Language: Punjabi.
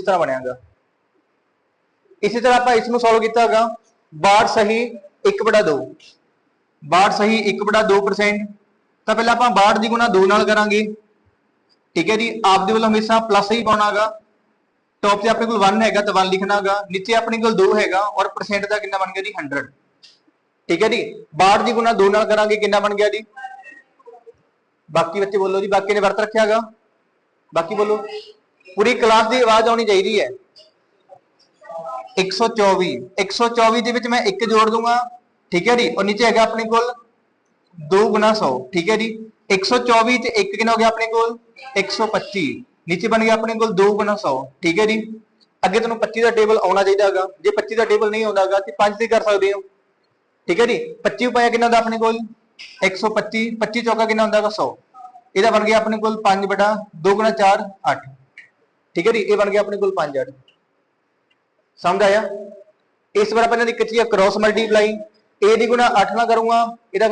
ਇਸ ਤਰ੍ਹਾਂ ਬਣਿਆਗਾ। ਇਸੇ ਤਰ੍ਹਾਂ ਆਪਾਂ ਇਸ ਨੂੰ ਸੋਲਵ ਕੀਤਾਗਾ 62 ਸਹੀ 1/2 62 ਸਹੀ 1/2% ਤਾਂ ਪਹਿਲਾਂ ਆਪਾਂ 62 ਦੀ ਗੁਣਾ 2 ਨਾਲ ਕਰਾਂਗੇ। ਠੀਕ ਹੈ ਜੀ ਆਪ ਦੇ ਵੱਲੋਂ ਹਮੇਸ਼ਾ ਪਲੱਸ ਹੀ ਪਾਉਣਾਗਾ। ਟੌਪ ਤੇ ਆਪਣੇ ਕੋਲ 1 ਹੈਗਾ ਤਾਂ 1 ਲਿਖਣਾਗਾ। ਨੀਚੇ ਆਪਣੇ ਕੋਲ 2 ਹੈਗਾ ਔਰ ਪਰਸੈਂਟ ਦਾ ਕਿੰਨਾ ਬਣ ਗਿਆ ਜੀ 100 ਠੀਕ ਹੈ ਜੀ 62 ਦੀ ਗੁਣਾ 2 ਨਾਲ ਕਰਾਂਗੇ, ਕਿੰਨਾ ਬਣ ਗਿਆ ਜੀ? ਬਾਕੀ ਬੱਚੇ ਬੋਲੋ ਜੀ, ਬਾਕੀ ਨੇ ਵਰਤ ਰੱਖਿਆਗਾ। ਬਾਕੀ ਬੋਲੋ। ਪੂਰੀ ਕਲਾਸ ਦੀ ਆਵਾਜ਼ ਆਉਣੀ ਚਾਹੀਦੀ ਹੈ। 124 124 ਦੇ ਵਿੱਚ ਮੈਂ 1 ਜੋੜ ਦੂੰਗਾ ਠੀਕ ਹੈ ਜੀ? ਔਰ ਨੀਚੇ ਹੈਗਾ ਆਪਣੇ ਕੋਲ 2 ਗੁਣਾ 100 ਠੀਕ ਹੈ ਜੀ? 124 ਤੇ 1 ਕਿੰਨਾ ਹੋ ਗਿਆ ਆਪਣੇ ਕੋਲ? 125 ਨੀਚੇ ਬਣ ਗਿਆ ਆਪਣੇ ਕੋਲ 2 ਗੁਣਾ 100 ਠੀਕ ਹੈ ਜੀ? ਅੱਗੇ ਤੁਹਾਨੂੰ 25 ਦਾ ਟੇਬਲ ਆਉਣਾ ਚਾਹੀਦਾ ਹੈਗਾ। ਜੇ 25 ਦਾ ਟੇਬਲ ਨਹੀਂ ਆਉਂਦਾ ਹੈਗਾ, ਤੇ 5 ਤੇ ਕਰ ਸਕਦੇ ਹੋ। ਠੀਕ ਹੈ ਜੀ? 25 ਪਾਇਆ ਕਿੰਨਾ ਹੁੰਦਾ ਆਪਣੇ ਕੋਲ? 125 25 ਚੌਕਾ ਕਿੰਨਾ ਹੁੰਦਾ ਹੈਗਾ? 100 ਇਹਦਾ ਬਣ ਗਿਆ ਆਪਣੇ ਕੋਲ 5 ਬਟਾ 2 ਗੁਣਾ 4 8 ਠੀਕ ਹੈ ਜੀ, ਇਹ ਬਣ ਗਿਆ ਆਪਣੇ ਕੋਲ 5 8 ਸਮਝ ਆਇਆ? ਇਸ ਵਾਰ ਆਪਾਂ ਇਹਨਾਂ ਦੀ ਕੱਚੀ ਕ੍ਰੋਸ ਮਲਟੀਪਲਾਈ a ਦੀ ਗੁਣਾ 8 ਨਾਲ ਕਰੂੰਗਾ, ਇਹਦਾ